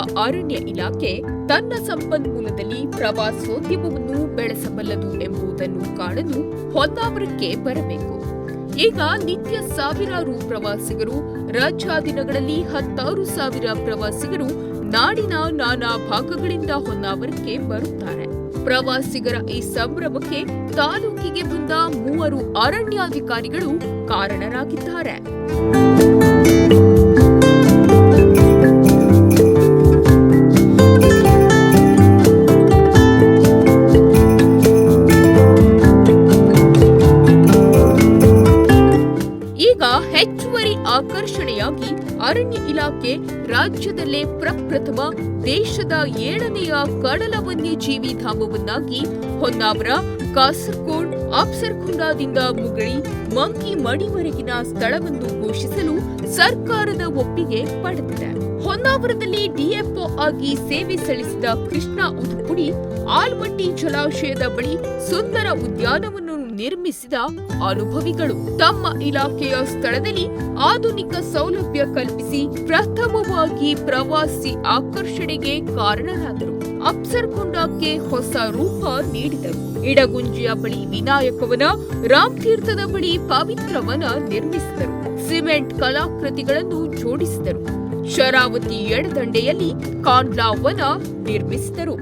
ಅರಣ್ಯ ಇಲಾಖೆ ತನ್ನ ಸಂಪನ್ಮೂಲದಲ್ಲಿ ಪ್ರವಾಸೋದ್ಯಮವನ್ನು ಬೆಳೆಸಬಲ್ಲದು ಎಂಬುದನ್ನು ಕಾಣಲು ಹೊನ್ನಾವರಕ್ಕೆ ಬರಬೇಕು. ಈಗ ನಿತ್ಯ ಸಾವಿರಾರು ಪ್ರವಾಸಿಗರು, ರಜಾ ದಿನಗಳಲ್ಲಿ ಹತ್ತಾರು ಸಾವಿರ ಪ್ರವಾಸಿಗರು ನಾಡಿನ ನಾನಾ ಭಾಗಗಳಿಂದ ಹೊನ್ನಾವರಕ್ಕೆ ಬರುತ್ತಾರೆ. ಪ್ರವಾಸಿಗರ ಈ ಸಂಭ್ರಮಕ್ಕೆ ತಾಲೂಕಿಗೆ ಬಂದ ಮೂವರು ಅರಣ್ಯಾಧಿಕಾರಿಗಳು ಕಾರಣರಾಗಿದ್ದಾರೆ. ಹೆಚ್ಚುವರಿ ಆಕರ್ಷಣೆಯಾಗಿ ಅರಣ್ಯ ಇಲಾಖೆ ರಾಜ್ಯದಲ್ಲೇ ಪ್ರಪ್ರಥಮ ದೇಶದ ಏಳನೆಯ ಕಡಲ ವನ್ಯಜೀವಿ ಧಾಮವನ್ನಾಗಿ ಹೊನ್ನಾವರ, ಕಾಸರಗೋಡ್ ಅಪ್ಸರ್ಕುಂಡದಿಂದ ಮುಗಳಿ ಮಂಕಿ ಮಡಿವರೆಗಿನ ಸ್ಥಳವನ್ನು ಘೋಷಿಸಲು ಸರ್ಕಾರದ ಒಪ್ಪಿಗೆ ಪಡೆದಿದೆ. ಹೊನ್ನಾವರದಲ್ಲಿ ಡಿಎಫ್ಒ ಆಗಿ ಸೇವೆ ಸಲ್ಲಿಸಿದ ಕೃಷ್ಣ ಉದುಪುಡಿ ಆಲ್ಮಟ್ಟಿ ಜಲಾಶಯದ ಬಳಿ ಸುಂದರ ಉದ್ಯಾನವನ್ನು ನಿರ್ಮಿಸಿದ ಅನುಭವಿಗಳು ತಮ್ಮ ಇಲಾಖೆಯ ಸ್ಥಳದಲ್ಲಿ ಆಧುನಿಕ ಸೌಲಭ್ಯ ಕಲ್ಪಿಸಿ ಪ್ರಥಮವಾಗಿ ಪ್ರವಾಸಿ ಆಕರ್ಷಣೆಗೆ ಕಾರಣರಾದರು. ಅಪ್ಸರ್ಕೊಂಡಕ್ಕೆ ಹೊಸ ರೂಪ ನೀಡಿದರು. ಇಡಗುಂಜಿಯ ಬಳಿ ವಿನಾಯಕವನ ರಾಮತೀರ್ಥದ ಬಳಿ ಪವಿತ್ರವನ ನಿರ್ಮಿಸಿದರು. ಸಿಮೆಂಟ್ ಕಲಾಕೃತಿಗಳನ್ನು ಜೋಡಿಸಿದರು. ಶರಾವತಿ ಎಡದಂಡೆಯಲ್ಲಿ ಕಾಂಡ್ಲಾವನ ನಿರ್ಮಿಸಿದರು.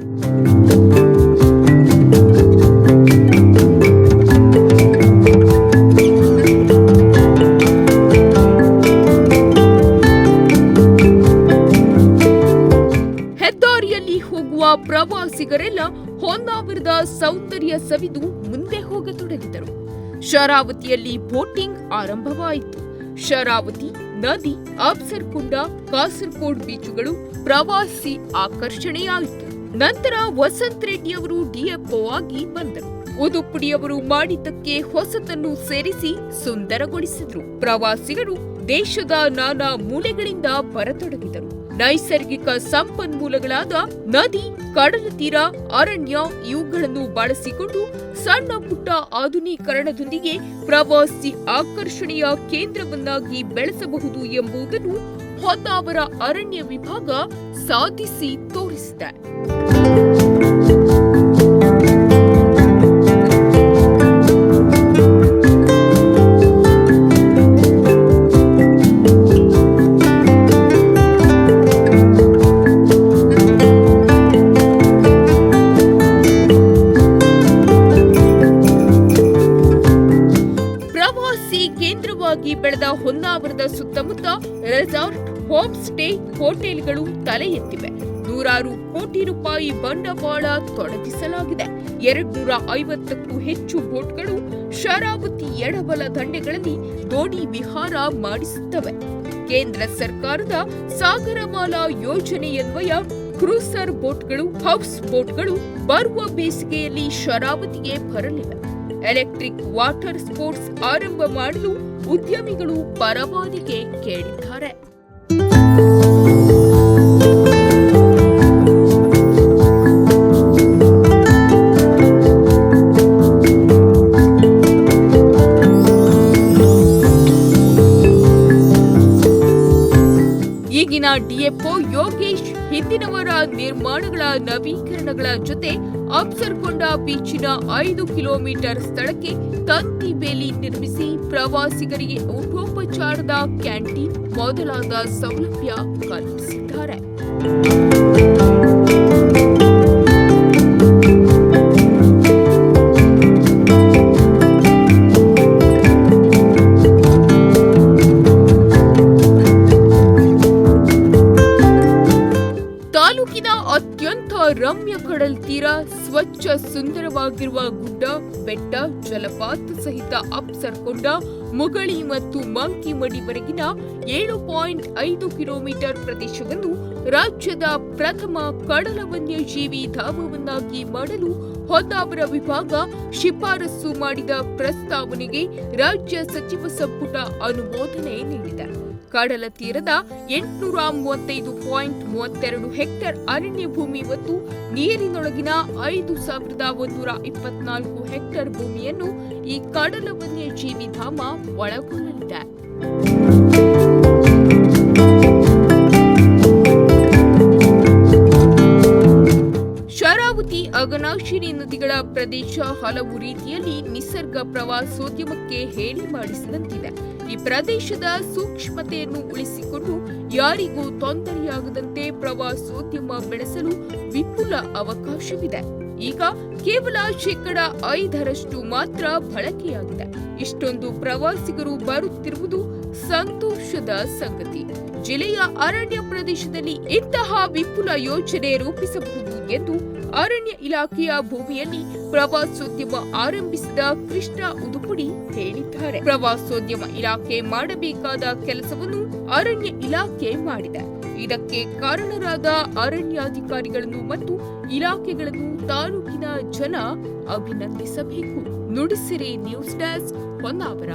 ಹೆದ್ದಾರಿಯಲ್ಲಿ ಹೋಗುವ ಪ್ರವಾಸಿಗರೆಲ್ಲ ಹೊನ್ನಾವರದ ಸೌಂದರ್ಯ ಸವಿದು ಮುಂದೆ ಹೋಗತೊಡಗಿದರು ಶರಾವತಿಯಲ್ಲಿ ಬೋಟಿಂಗ್ ಆರಂಭವಾಯಿತು. ಶರಾವತಿ, ನದಿ ಅಬ್ಸರ್ಕುಂಡ ಕಾಸರ್ಕೋಡ್ ಬೀಚುಗಳು ಪ್ರವಾಸಿ ಆಕರ್ಷಣೆಯಾಯಿತು. ನಂತರ ವಸಂತ್ ರೆಡ್ಡಿಯವರು ಡಿಎಫ್ಒ ಆಗಿ ಬಂದರು. ಉದುಪುಡಿಯವರು ಮಾಡಿದ್ದಕ್ಕೆ ಹೊಸತನ್ನು ಸೇರಿಸಿ ಸುಂದರಗೊಳಿಸಿದ್ರು. ಪ್ರವಾಸಿಗರು ದೇಶದ ನಾನಾ ಮೂಲೆಗಳಿಂದ ಬರತೊಡಗಿದರು. ನೈಸರ್ಗಿಕ ಸಂಪನ್ಮೂಲಗಳಾದ ನದಿ, ಕಡಲ ತೀರ, ಅರಣ್ಯ ಇವುಗಳನ್ನು ಬಳಸಿಕೊಂಡು ಸಣ್ಣ ಪುಟ್ಟ ಆಧುನೀಕರಣದೊಂದಿಗೆ ಪ್ರವಾಸಿ ಆಕರ್ಷಣೆಯ ಕೇಂದ್ರವನ್ನಾಗಿ ಬೆಳೆಸಬಹುದು ಎಂಬುದನ್ನು ಹೊನ್ನಾವರ ಅರಣ್ಯ ವಿಭಾಗ ಸಾಧಿಸಿ ತೋರಿಸಿದೆ. ಪ್ರವಾಸಿ ಕೇಂದ್ರವಾಗಿ ಬೆಳೆದ ಹೊನ್ನಾವರದ ಸುತ್ತಮುತ್ತ ರೆಸಾರ್ಟ್, ಹೋಮ್ ಸ್ಟೇ ಹೋಟೆಲ್ಗಳು ತಲೆ ಎತ್ತಿವೆ ನೂರಾರು ಕೋಟಿ ರೂಪಾಯಿ ಬಂಡವಾಳ ತೊಡಗಿಸಲಾಗಿದೆ. ಎರಡ್ನೂರ ಐವತ್ತಕ್ಕೂ ಹೆಚ್ಚು ಬೋಟ್ಗಳು ಶರಾವತಿ ಎಡಬಲ ದಂಡೆಗಳಲ್ಲಿ ದೋಣಿ ವಿಹಾರ ಮಾಡಿಸುತ್ತವೆ. ಕೇಂದ್ರ ಸರ್ಕಾರದ ಸಾಗರಮಾಲಾ ಯೋಜನೆಯನ್ವಯ ಕ್ರೂಸರ್ ಬೋಟ್ಗಳು, ಹೌಸ್ ಬೋಟ್ಗಳು ಬರುವ ಬೇಸಿಗೆಯಲ್ಲಿ ಶರಾವತಿಗೆ ಬರಲಿವೆ. ಎಲೆಕ್ಟ್ರಿಕ್ ವಾಟರ್ ಸ್ಪೋರ್ಟ್ಸ್ ಆರಂಭ ಮಾಡಲು ಉದ್ಯಮಿಗಳು ಪರವಾನಿಗೆ ಕೇಳಿದ್ದಾರೆ ಈಗಿನ ಡಿಎಫ್ಒ ಯೋಗೇಶ್ ಹಿಂದಿನವರ ನಿರ್ಮಾಣಗಳ ನವೀಕರಣಗಳ ಜೊತೆ ಅಪ್ಸರ್ಕೊಂಡ ಬೀಚಿನ ಐದು ಕಿಲೋಮೀಟರ್ ಸ್ಥಳಕ್ಕೆ ತಂತಿ ಬೇಲಿ ನಿರ್ಮಿಸಿ ಪ್ರವಾಸಿಗರಿಗೆ ಊಟೋಪಚಾರದ ಕ್ಯಾಂಟೀನ್ ಮೊದಲಾದ ಸೌಲಭ್ಯ ಕಲ್ಪಿಸಿದ್ದಾರೆ. ರಮ್ಯ ಕಡಲ್ ತೀರ ಸ್ವಚ್ಛ ಸುಂದರವಾಗಿರುವ ಗುಡ್ಡ, ಬೆಟ್ಟ, ಜಲಪಾತ ಸಹಿತ ಅಪ್ಸರ್ಕೊಂಡ ಮುಗಳಿ ಮತ್ತು ಮಂಕಿ ಮಡಿವರೆಗಿನ ಏಳು ಪಾಯಿಂಟ್ ಐದು ಕಿಲೋಮೀಟರ್ ಪ್ರದೇಶವನ್ನು ರಾಜ್ಯದ ಪ್ರಥಮ ಕಡಲ ವನ್ಯಜೀವಿ ಧಾಮವನ್ನಾಗಿ ಮಾಡಲು ಹೊನ್ನಾವರ ವಿಭಾಗ ಶಿಫಾರಸು ಮಾಡಿದ ಪ್ರಸ್ತಾವನೆಗೆ ರಾಜ್ಯ ಸಚಿವ ಸಂಪುಟ ಅನುಮೋದನೆ ನೀಡಿದೆ. ಕಡಲ ತೀರದ ಎಂಟುನೂರ ಮೂವತ್ತೈದು ಪಾಯಿಂಟ್ ಮೂವತ್ತೆರಡು ಹೆಕ್ಟೇರ್ ಅರಣ್ಯ ಭೂಮಿ ಮತ್ತು ನೀರಿನೊಳಗಿನ ಐದು ಸಾವಿರದ ಒಂದೂರ ಇಪ್ಪತ್ನಾಲ್ಕು ಹೆಕ್ಟೇರ್ ಭೂಮಿಯನ್ನು ಈ ಕಡಲ ವನ್ಯಜೀವಿ ಧಾಮ ಒಳಗೊಳ್ಳಲಿದೆ ಶರಾವತಿ, ಅಗನಾಶಿನಿ ನದಿಗಳ ಪ್ರದೇಶ ಹಲವು ರೀತಿಯಲ್ಲಿ ನಿಸರ್ಗ ಪ್ರವಾಸೋದ್ಯಮಕ್ಕೆ ಹೇಳಿ ಮಾಡಿಸಿದಂತಿದೆ. ಈ ಪ್ರದೇಶದ ಸೂಕ್ಷ್ಮತೆಯನ್ನು ಉಳಿಸಿಕೊಂಡು ಯಾರಿಗೂ ತೊಂದರೆಯಾಗದಂತೆ ಪ್ರವಾಸೋದ್ಯಮ ಬೆಳೆಸಲು ವಿಪುಲ ಅವಕಾಶವಿದೆ. ಈಗ ಕೇವಲ ಶೇಕಡ ಐದರಷ್ಟು ಮಾತ್ರ ಬಳಕೆಯಾಗಿದೆ. ಇಷ್ಟೊಂದು ಪ್ರವಾಸಿಗರು ಬರುತ್ತಿರುವುದು ಸಂತೋಷದ ಸಂಗತಿ. ಜಿಲ್ಲೆಯ ಅರಣ್ಯ ಪ್ರದೇಶದಲ್ಲಿ ಇಂತಹ ವಿಪುಲ ಯೋಜನೆ ರೂಪಿಸಬಹುದು ಎಂದು ಅರಣ್ಯ ಇಲಾಖೆಯ ಭೂಮಿಯಲ್ಲಿ ಪ್ರವಾಸೋದ್ಯಮ ಆರಂಭಿಸಿದ ಕೃಷ್ಣ ಉದುಪುಡಿ ಹೇಳಿದ್ದಾರೆ. ಪ್ರವಾಸೋದ್ಯಮ ಇಲಾಖೆ ಮಾಡಬೇಕಾದ ಕೆಲಸವನ್ನು ಅರಣ್ಯ ಇಲಾಖೆ ಮಾಡಿದೆ. ಇದಕ್ಕೆ ಕಾರಣರಾದ ಅರಣ್ಯಾಧಿಕಾರಿಗಳನ್ನು ಮತ್ತು ಇಲಾಖೆಗಳನ್ನು ತಾಲೂಕಿನ ಜನ ಅಭಿನಂದಿಸಬೇಕು. Nudisiri news desk Honnavar.